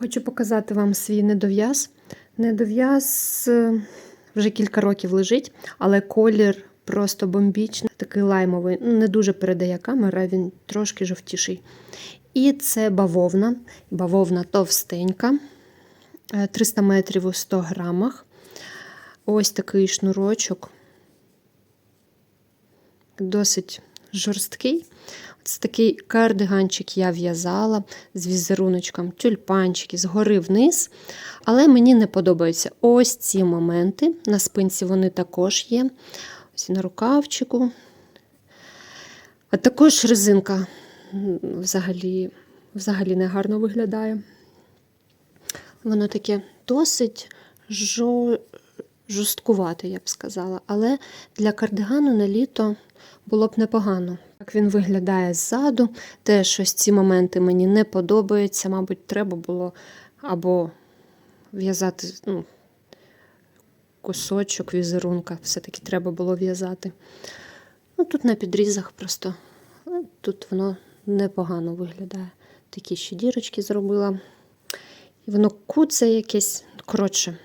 Хочу показати вам свій недов'яз. Недов'яз е, вже кілька років лежить, але колір просто бомбічний, такий лаймовий. Ну, Не дуже передає камера, він трошки жовтіший. І це бавовна. Бавовна товстенька, е, 300 метрів у 100 грамах. Ось такий шнурочок. Досить жорсткий. Це такий кардиганчик я в'язала з візеруночком, тюльпанчики згори вниз. Але мені не подобаються ось ці моменти. На спинці вони також є. Ось на рукавчику. А також резинка взагалі, взагалі не гарно виглядає. Воно таке досить жо... жорсткувате, я б сказала. Але для кардигану на літо було б непогано. Він виглядає ззаду, теж ось ці моменти мені не подобаються. Мабуть, треба було або в'язати ну, кусочок візерунка, все-таки треба було в'язати. Ну, Тут на підрізах просто ну, тут воно непогано виглядає. Такі ще дірочки зробила. І воно куце якесь. Коротше,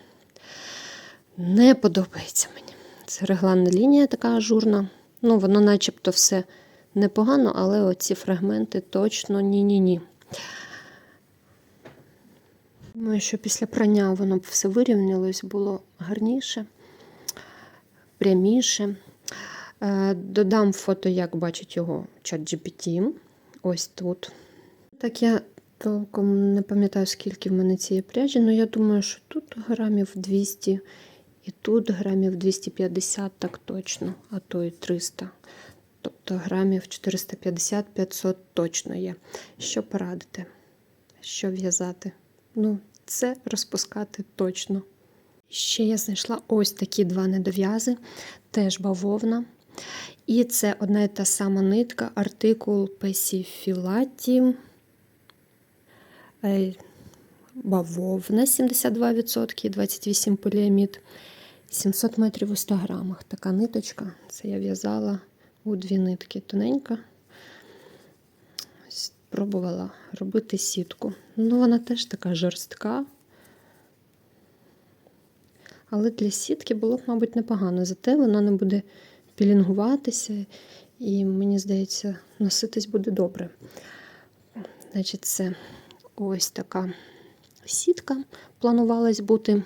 не подобається мені. Це регланна лінія така ажурна. Ну, воно начебто все непогано, але оці фрагменти точно ні-ні-ні. Думаю, що після прання воно б все вирівнялось, було гарніше, пряміше. Е, Додам фото, як бачить його чат GPT. Ось тут. Так я толком не пам'ятаю, скільки в мене цієї пряжі, але я думаю, що тут грамів 200 і тут грамів 250, так точно, а то і 300. Тобто грамів 450-500 точно є. Що порадити? Що в'язати? Ну, це розпускати точно. Ще я знайшла ось такі два недов'язи, теж бавовна. І це одна і та сама нитка, артикул Песіфілаті. Бавовна 72%, 28 поліамід, 700 метрів у 100 грамах. Така ниточка. Це я в'язала у дві нитки тоненька. Спробувала робити сітку. Ну, вона теж така жорстка. Але для сітки було б, мабуть, непогано. Зате вона не буде пілінгуватися, і, мені здається, носитись буде добре. Значить, це ось така сітка планувалась бути,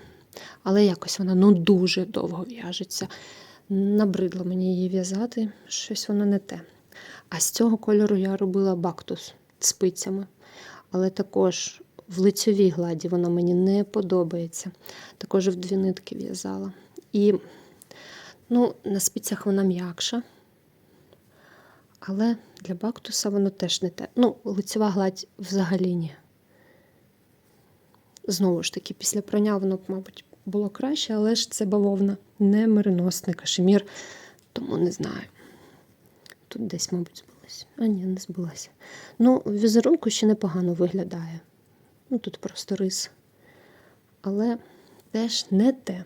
але якось вона ну, дуже довго в'яжеться. Набридло мені її в'язати, щось воно не те. А з цього кольору я робила бактус спицями. Але також в лицьовій гладі воно мені не подобається. Також в дві нитки в'язала. І ну, на спицях вона м'якша. Але для бактуса воно теж не те. Ну, лицьова гладь взагалі ні. Знову ж таки, після прання воно мабуть, було краще, але ж це бавовна, не мериносний кашемір, тому не знаю. Тут десь, мабуть, збилася. А ні, не збилася. Ну, візерунку ще непогано виглядає. Ну, тут просто рис. Але теж не те.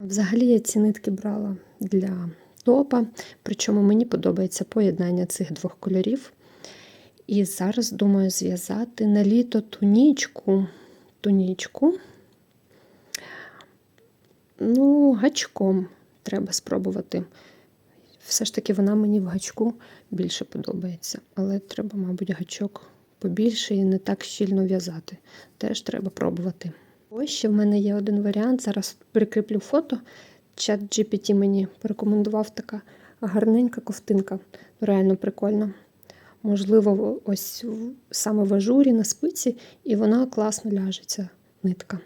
Взагалі я ці нитки брала для топа, причому мені подобається поєднання цих двох кольорів. І зараз думаю зв'язати на літо тунічку. Тунічку. Ну, гачком треба спробувати. Все ж таки, вона мені в гачку більше подобається. Але треба, мабуть, гачок побільше і не так щільно в'язати. Теж треба пробувати. Ось ще в мене є один варіант. Зараз прикріплю фото. Чат GPT мені порекомендував така гарненька ковтинка. Реально прикольно. Можливо, ось саме в ажурі на спиці, і вона класно ляжеться, нитка.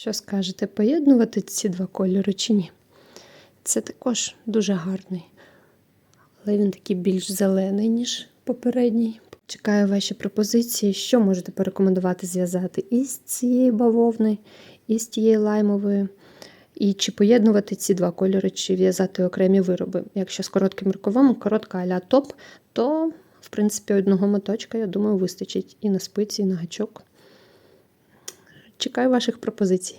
Що скажете, поєднувати ці два кольори чи ні? Це також дуже гарний, але він такий більш зелений, ніж попередній. Чекаю ваші пропозиції, що можете порекомендувати зв'язати із цієї бавовни, і з тієї лаймової. І чи поєднувати ці два кольори, чи в'язати окремі вироби. Якщо з коротким рукавом, коротка аля топ, то, в принципі, одного моточка, я думаю, вистачить і на спиці, і на гачок. Чекаю ваших пропозицій.